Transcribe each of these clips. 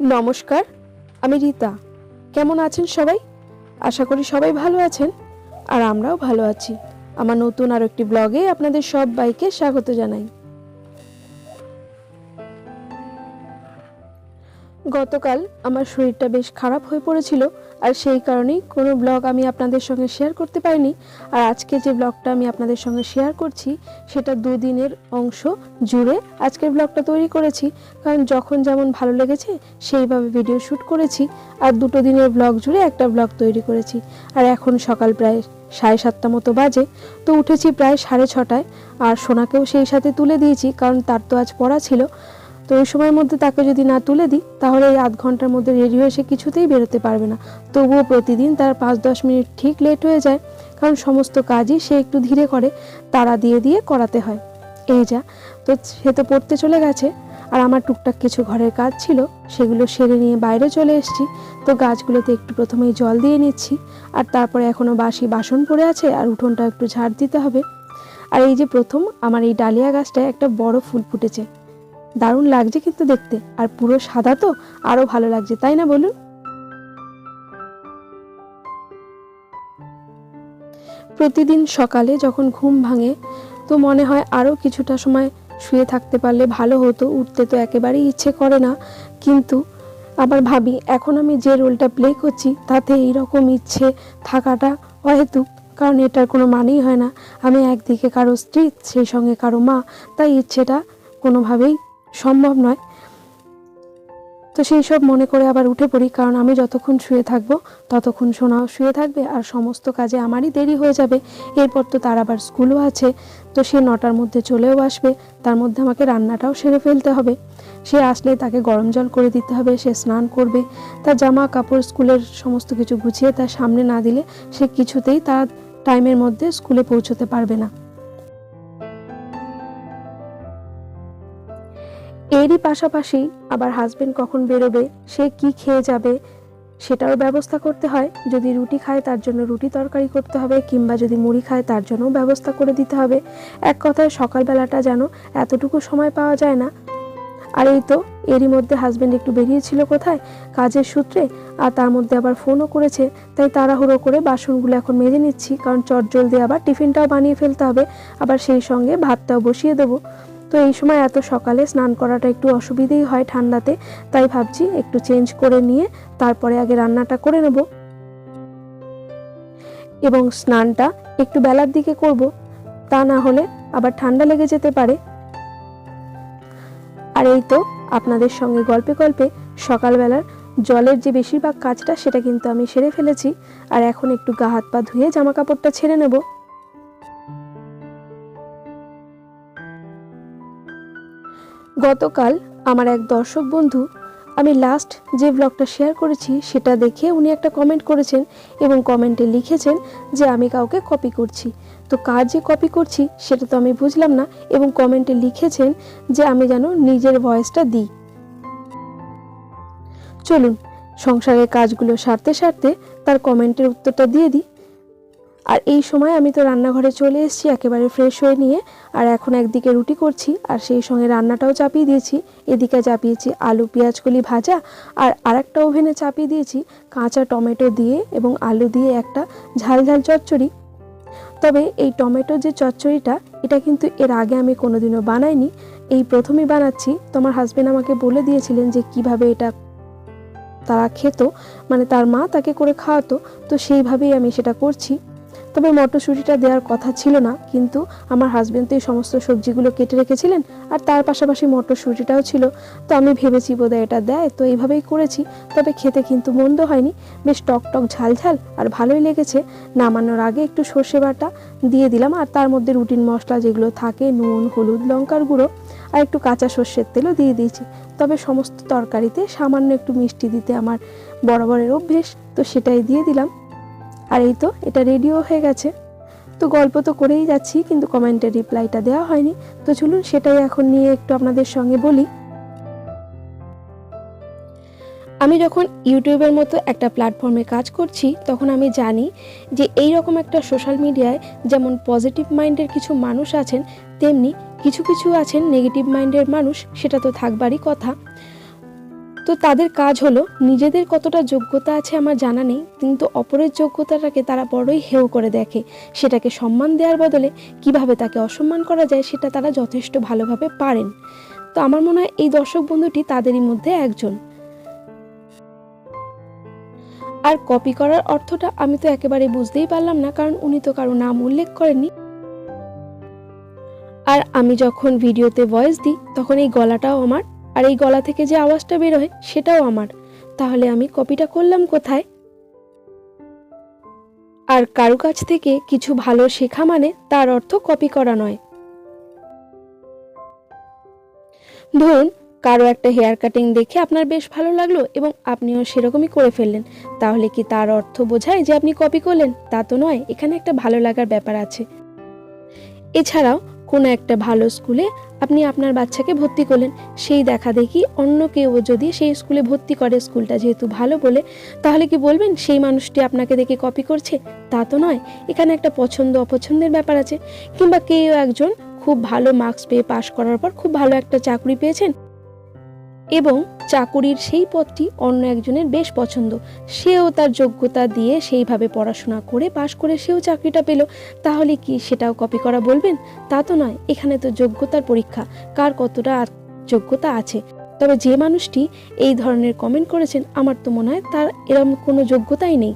নমস্কার, আমি রীতা। কেমন আছেন সবাই? আশা করি সবাই ভালো আছেন, আর আমরাও ভালো আছি। আমার নতুন আর একটি ব্লগে আপনাদের সব বাইকে স্বাগত জানাই। গতকাল আমার শরীরটা বেশ খারাপ হয়ে পড়েছিল আর সেই কারণেই কোনো ব্লগ আমি আপনাদের সঙ্গে শেয়ার করতে পারিনি। আর আজকে যে ব্লগটা আমি আপনাদের সঙ্গে শেয়ার করছি, সেটা দুদিনের অংশ জুড়ে আজকের ব্লগটা তৈরি করেছি। কারণ যখন যেমন ভালো লেগেছে, সেইভাবে ভিডিও শ্যুট করেছি। আর দুটো দিনের ব্লগ জুড়ে একটা ব্লগ তৈরি করেছি। আর এখন সকাল প্রায় সাড়ে সাতটা মতো বাজে। তো উঠেছি প্রায় সাড়ে ছটায়। আর সোনাকেও সেই সাথে তুলে দিয়েছি, কারণ তার তো আজ পড়া ছিল। তো ওই সময়ের মধ্যে তাকে যদি না তুলে দিই, তাহলে এই আধ ঘণ্টার মধ্যে রেডি হয়ে সে কিছুতেই বেরোতে পারবে না। তবুও প্রতিদিন তার পাঁচ দশ মিনিট ঠিক লেট হয়ে যায়, কারণ সমস্ত কাজই সে একটু ধীরে করে, তারা দিয়ে দিয়ে করাতে হয়। এই যা, তো সে তো পড়তে চলে গেছে, আর আমার টুকটাক কিছু ঘরের কাজ ছিল, সেগুলো সেরে নিয়ে বাইরে চলে এসেছি। তো গাছগুলোতে একটু প্রথমেই জল দিয়ে নিচ্ছি, আর তারপরে এখনও বাসি বাসন পড়ে আছে, আর উঠোনটা একটু ঝাড় দিতে হবে। আর এই যে প্রথম, আমার এই ডালিয়া গাছটায় একটা বড় ফুল ফুটেছে। দারুণ লাগছে কিন্তু দেখতে। আর পুরো সাদা তো, আরও ভালো লাগছে, তাই না বলুন? প্রতিদিন সকালে যখন ঘুম ভাঙে, তো মনে হয় আরও কিছুটা সময় শুয়ে থাকতে পারলে ভালো হতো, উঠতে তো একেবারেই ইচ্ছে করে না। কিন্তু আবার ভাবি, এখন আমি যে রোলটা প্লে করছি, তাতে এইরকম ইচ্ছে থাকাটা অহেতুক, কারণ এটার কোনো মানেই হয় না। আমি একদিকে কারও স্ত্রী, সেই সঙ্গে কারও মা, তাই ইচ্ছেটা কোনোভাবেই সম্ভব নয়। তো সেই সব মনে করে আবার উঠে পড়ি, কারণ আমি যতক্ষণ শুয়ে থাকব, ততক্ষণ সোনাও শুয়ে থাকবে আর সমস্ত কাজে আমারই দেরি হয়ে যাবে। এরপর তো তার আবার স্কুলও আছে, তো সে নটার মধ্যে চলেও আসবে। তার মধ্যে আমাকে রান্নাটাও সেরে ফেলতে হবে। সে আসলে তাকে গরম জল করে দিতে হবে, সে স্নান করবে। তার জামা কাপড় স্কুলের সমস্ত কিছু গুছিয়ে তার সামনে না দিলে সে কিছুতেই তার টাইমের মধ্যে স্কুলে পৌঁছতে পারবে না। এরই পাশাপাশি আবার হাজবেন্ড কখন বেরোবে, সে কি খেয়ে যাবে, সেটারও ব্যবস্থা করতে হয়। যদি রুটি খায়, তার জন্য রুটি তরকারি করতে হবে, কিংবা যদি মুড়ি খায়, তার জন্যও ব্যবস্থা করে দিতে হবে। এক কথায়, সকালবেলাটা যেন এতটুকু সময় পাওয়া যায় না। আর এই তো, এরই মধ্যে হাজবেন্ড একটু বেরিয়েছিল কোথায়? কাজের সূত্রে, আর তার মধ্যে আবার ফোনও করেছে। তাই তাড়াহুড়ো করে বাসনগুলো এখন মেজে নিচ্ছি, কারণ চট জলদি আবার টিফিনটাও বানিয়ে ফেলতে হবে। আবার সেই সঙ্গে ভাতটাও বসিয়ে দেবো। তো এই সময় এত সকালে স্নান করাটা একটু অসুবিধেই হয় ঠান্ডাতে, তাই ভাবছি একটু চেঞ্জ করে নিয়ে তারপরে আগে রান্নাটা করে নেব। এবং স্নানটা একটু বেলার দিকে করব, তা না হলে আবার ঠান্ডা লেগে যেতে পারে। আর এই তো আপনাদের সঙ্গে গল্পে গল্পে সকালবেলার জলের যে বেশিরভাগ কাজটা সেটা কিন্তু আমি সেরে ফেলেছি, আর এখন একটু গা হাত পা ধুয়ে জামা কাপড়টা ছেড়ে নেব। গতকাল আমার এক দর্শক বন্ধু, আমি লাস্ট যে ব্লগটা শেয়ার করেছি সেটা দেখে উনি একটা কমেন্ট করেছেন এবং কমেন্টে লিখেছেন যে আমি কাউকে কপি করছি। তো কার যে কপি করছি সেটা তো আমি বুঝলাম না এবং কমেন্টে লিখেছেন যে আমি যেন নিজের ভয়েসটা দিই। চলুন, সংসারের কাজগুলো সারতে সারতে তার কমেন্টের উত্তরটা দিয়ে দিই। আর এই সময় আমি তো রান্নাঘরে চলে এসেছি, একেবারে ফ্রেশ হয়ে নিয়ে। আর এখন একদিকে রুটি করছি, আর সেই সঙ্গে রান্নাটাও চাপিয়ে দিয়েছি। এদিকে চাপিয়েছি আলু, পেঁয়াজকলি ভাজা, আর আরেকটা ওভেনে চাপিয়ে দিয়েছি কাঁচা টমেটো দিয়ে এবং আলু দিয়ে একটা ঝাল ঝাল চচ্চড়ি। তবে এই টমেটো যে চচ্চড়িটা, এটা কিন্তু এর আগে আমি কোনোদিনও বানাইনি। এই প্রথমেই বানাচ্ছি। তোমার হাজবেন্ড আমাকে বলে দিয়েছিলেন যে কীভাবে এটা তারা খেত মানে তার মা তাকে করে খাওয়াতো, তো সেইভাবেই আমি সেটা করছি। তবে মটরশুঁটিটা দেওয়ার কথা ছিল না, কিন্তু আমার হাজব্যান্ড তো এই সমস্ত সবজিগুলো কেটে রেখেছিলেন আর তার পাশাপাশি মটরশুঁটিটাও ছিল। তো আমি ভেবেছি বোধহয় এটা দেয়, তো এইভাবেই করেছি, তবে খেতে কিন্তু মন্দ হয়নি। বেশ টক টক ঝাল ঝাল আর ভালোই লেগেছে। নামানোর আগে একটু সর্ষে বাটা দিয়ে দিলাম আর তার মধ্যে রুটিন মশলা যেগুলো থাকে, নুন, হলুদ, লঙ্কার গুঁড়ো আর একটু কাঁচা সর্ষের তেলও দিয়ে দিয়েছি। তবে সমস্ত তরকারিতে সামান্য একটু মিষ্টি দিতে আমার বরাবরের অভ্যেস, তো সেটাই দিয়ে দিলাম। আর এই তো, এটা রেডিও হয়ে গেছে। তো গল্প তো করেই যাচ্ছি, কিন্তু কমেন্টের রিপ্লাইটা দেওয়া হয়নি। তো চলুন সেটাই এখন নিয়ে একটু আপনাদের সঙ্গে বলি। আমি যখন ইউটিউবের মতো একটা প্ল্যাটফর্মে কাজ করছি, তখন আমি জানি যে এই রকম একটা সোশ্যাল মিডিয়ায় যেমন পজিটিভ মাইন্ডের কিছু মানুষ আছেন, তেমনি কিছু কিছু আছেন নেগেটিভ মাইন্ডের মানুষ, সেটা তো থাকবারই কথা। তো তাদের কাজ হলো, নিজেদের কতটা যোগ্যতা আছে আমার জানা নেই, কিন্তু অপরের যোগ্যতাটাকে তারা বড়ই হেয় করে দেখে। সেটাকে সম্মান দেওয়ার বদলে কীভাবে তাকে অসম্মান করা যায় সেটা তারা যথেষ্ট ভালোভাবে পারেন। তো আমার মনে হয় এই দর্শক বন্ধুটি তাদেরই মধ্যে একজন। আর কপি করার অর্থটা আমি তো একেবারে বুঝতেই পারলাম না, কারণ উনি তো কারও নাম উল্লেখ করেননি। আর আমি যখন ভিডিওতে ভয়েস দিই, তখন এই গলাটাও আমার আর এই গলা থেকে যে আওয়াজটা বেরোয় সেটাও আমার। তাহলে আমি কপিটা করলাম কোথায়? আর কারও কাছ থেকে কিছু ভালো শেখা মানে তার অর্থ কপি করা নয়। ধরুন, কারও একটা হেয়ার কাটিং দেখে আপনার বেশ ভালো লাগল এবং আপনিও সেরকমই করে ফেললেন। তাহলে কি তার অর্থ বোঝায় যে আপনি কপি করলেন? তা তো নয়, এখানে একটা ভালো লাগার ব্যাপার আছে। এছাড়াও কোনো একটা ভালো স্কুলে আপনি আপনার বাচ্চাকে ভর্তি করলেন, সেই দেখা দেখি অন্য কেউ যদি সেই স্কুলে ভর্তি করে স্কুলটা যেহেতু ভালো বলে, তাহলে কি বলবেন সেই মানুষটি আপনাকে দেখে কপি করছে? তা তো নয়, এখানে একটা পছন্দ অপছন্দের ব্যাপার আছে। কিংবা কেউ একজন খুব ভালো মার্কস পেয়ে পাশ করার পর খুব ভালো একটা চাকরি পেয়েছেন এবং চাকুরির সেই পদটি অন্য একজনের বেশ পছন্দ। সেও তার যোগ্যতা দিয়ে সেইভাবে পড়াশোনা করে পাশ করে সেও চাকরিটা পেল। তাহলে কি সেটাও কপি করা বলবেন? তা তো নয়, এখানে তো যোগ্যতার পরীক্ষা। কার কতটা যোগ্যতা আছে? তবে যে মানুষটি এই ধরনের কমেন্ট করেছেন, আমার তো মনে হয় তার এরকম কোনো যোগ্যতাই নেই।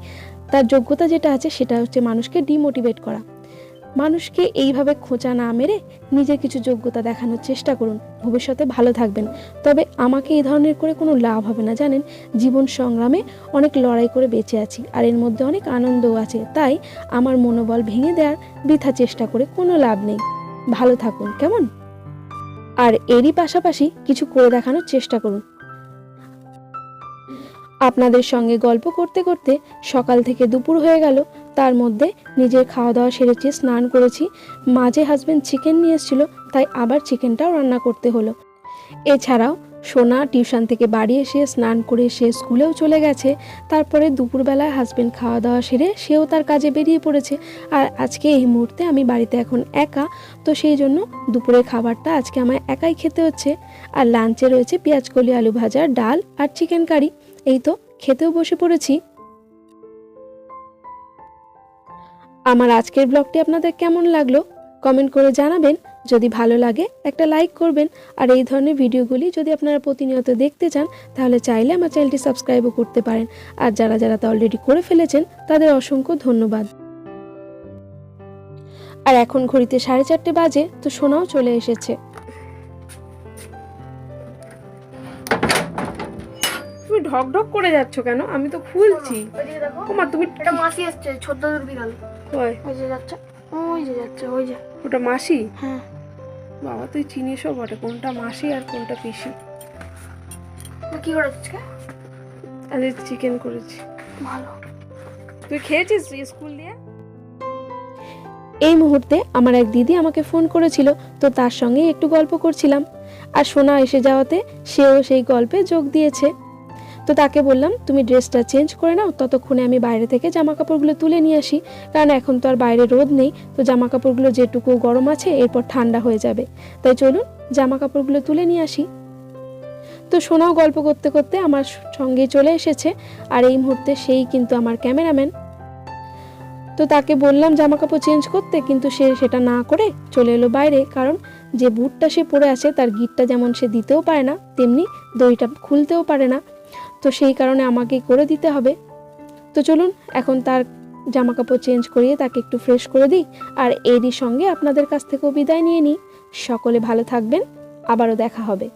তার যোগ্যতা যেটা আছে সেটা হচ্ছে মানুষকে ডিমোটিভেট করা। মানুষকে এইভাবে খোঁচা না মেরে নিজের কিছু যোগ্যতা দেখানোর চেষ্টা করুন। ভবিষ্যতে ভালো থাকবেন। তবে আমাকে এই ধরনের করে কোনো লাভ হবে না। জানেন, জীবন সংগ্রামে অনেক লড়াই করে বেঁচে আছি আর এর মধ্যে অনেক আনন্দও আছে। তাই আমার মনোবল ভেঙে দেওয়ার বৃথা চেষ্টা করে কোনো লাভ নেই। ভালো থাকুন, কেমন? আর এরই পাশাপাশি কিছু করে দেখানোর চেষ্টা করুন। আপনাদের সঙ্গে গল্প করতে করতে সকাল থেকে দুপুর হয়ে গেল। তার মধ্যে নিজের খাওয়া দাওয়া সেরেছি স্নান করেছি। মাঝে হাজবেন্ড চিকেন নিয়ে এসেছিল, তাই আবার চিকেনটাও রান্না করতে হলো। এছাড়াও সোনা টিউশন থেকে বাড়ি এসে স্নান করে সে স্কুলেও চলে গেছে। তারপরে দুপুরবেলায় হাজবেন্ড খাওয়া দাওয়া সেরে সেও তার কাজে বেরিয়ে পড়েছে। আর আজকে এই মুহূর্তে আমি বাড়িতে এখন একা, তো সেই জন্য দুপুরের খাবারটা আজকে আমায় একাই খেতে হচ্ছে। আর লাঞ্চে রয়েছে পেঁয়াজকলি আলু ভাজা, ডাল আর চিকেন কারি এই তো, খেতেও বসে পড়েছি। আমার আজকের ব্লগটি আপনাদের কেমন লাগল? কমেন্ট করে জানাবেন। যদি ভালো লাগে, একটা লাইক করবেন। আর এই ধরনের ভিডিওগুলি যদি আপনারা প্রতিনিয়ত দেখতে চান, তাহলে চাইলে আমার চ্যানেলটি সাবস্ক্রাইবও করতে পারেন। আর যারা যারা তা অলরেডি করে ফেলেছেন, তাদের অসংখ্য ধন্যবাদ। আর এখন ঘড়িতে সাড়ে চারটে বাজে, তো সোনাও চলে এসেছে। তুমি ঢক ঢক করে যাচ্ছ কেন? আমি তো খুলছি। ওইদিকে তুমি এটা মাসি এসছে ছোট বিড়াল। ওই ওই যে যাচ্ছে ওই যে যাচ্ছে ওই যে। ওটা মাসি? হ্যাঁ। বাবা তুই চিনিসও বটে কোনটা মাসি আর কোনটা পিসি? কি করেছিস আজ চিকেন করেছি। ভালো। তুই খেয়েছিস স্কুল দিয়ে? এই মুহূর্তে আমার এক দিদি আমাকে ফোন করেছিল তো তার সঙ্গে একটু গল্প করছিলাম। আর সোনা এসে যাওয়াতে সেও সেই গল্পে যোগ দিয়েছে। তো তাকে বললাম, তুমি ড্রেসটা চেঞ্জ করে নাও, ততক্ষণে আমি বাইরে থেকে জামা কাপড়গুলো তুলে নিয়ে আসি। কারণ এখন তো আর বাইরে রোদ নেই, তো জামা কাপড়গুলো যেটুকু গরম আছে, এরপর ঠান্ডা হয়ে যাবে। তাই চলুন জামা কাপড়গুলো তুলে নিয়ে আসি। তো সোনাও গল্প করতে করতে আমার সঙ্গে চলে এসেছে, আর এই মুহূর্তে সেই কিন্তু আমার ক্যামেরাম্যান। তো তাকে বললাম জামা কাপড় চেঞ্জ করতে, কিন্তু সে সেটা না করে চলে এলো বাইরে, কারণ যে বুটটা সে পরে আছে, তার গিটটা যেমন সে দিতেও পারে না, তেমনি দড়িটা খুলতেও পারে না। তো সেই কারণে আমাকেই করে দিতে হবে। তো চলুন, এখন তার জামা কাপড় চেঞ্জ করিয়ে তাকে একটু ফ্রেশ করে দিই আর এরই সঙ্গে আপনাদের কাছ থেকেও বিদায় নিয়ে নিই। সকলে ভালো থাকবেন, আবারও দেখা হবে।